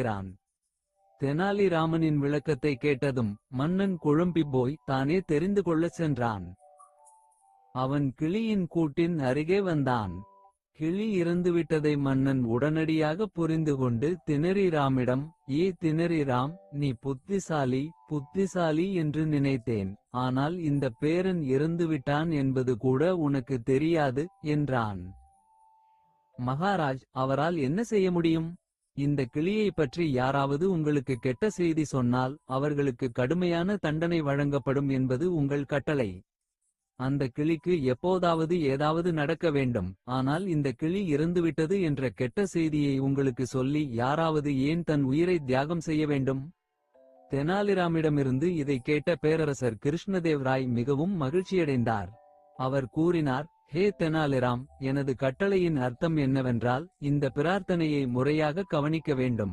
இருக்கிறான் தெனாலிராமனின் விளக்கத்தை கேட்டதும் மன்னன் குழம்பி போய் தானே தெரிந்து கொள்ளச் சென்றான். அவன் கிளியின் கூட்டின் அருகே வந்தான். கிளி இறந்துவிட்டதை மன்னன் உடனடியாக புரிந்து கொண்டு திணறிராமிடம் ஏ திணறிராம் நீ புத்திசாலி புத்திசாலி என்று நினைத்தேன். ஆனால் இந்த பேரன் இறந்துவிட்டான் என்பது கூட உனக்கு தெரியாது என்றான். மகாராஜ் அவரால் என்ன செய்ய முடியும்? இந்த கிளியை பற்றி யாராவது உங்களுக்கு கெட்ட செய்தி சொன்னால் அவர்களுக்கு கடுமையான தண்டனை வழங்கப்படும் என்பது உங்கள் கட்டளை. அந்த கிளிக்கு எப்போதாவது ஏதாவது நடக்க வேண்டும். ஆனால் இந்த கிளி இறந்துவிட்டது என்ற கெட்ட செய்தியை உங்களுக்கு சொல்லி யாராவது ஏன் தன் உயிரை தியாகம் செய்ய வேண்டும்? தெனாலிராமிடமிருந்து இதை கேட்ட பேரரசர் கிருஷ்ணதேவராய் மிகவும் மகிழ்ச்சியடைந்தார். அவர் கூறினார் ஹே தெனாலிராம் எனது கட்டளையின் அர்த்தம் என்னவென்றால் இந்த பிரார்த்தனையை முறையாக கவனிக்க வேண்டும்.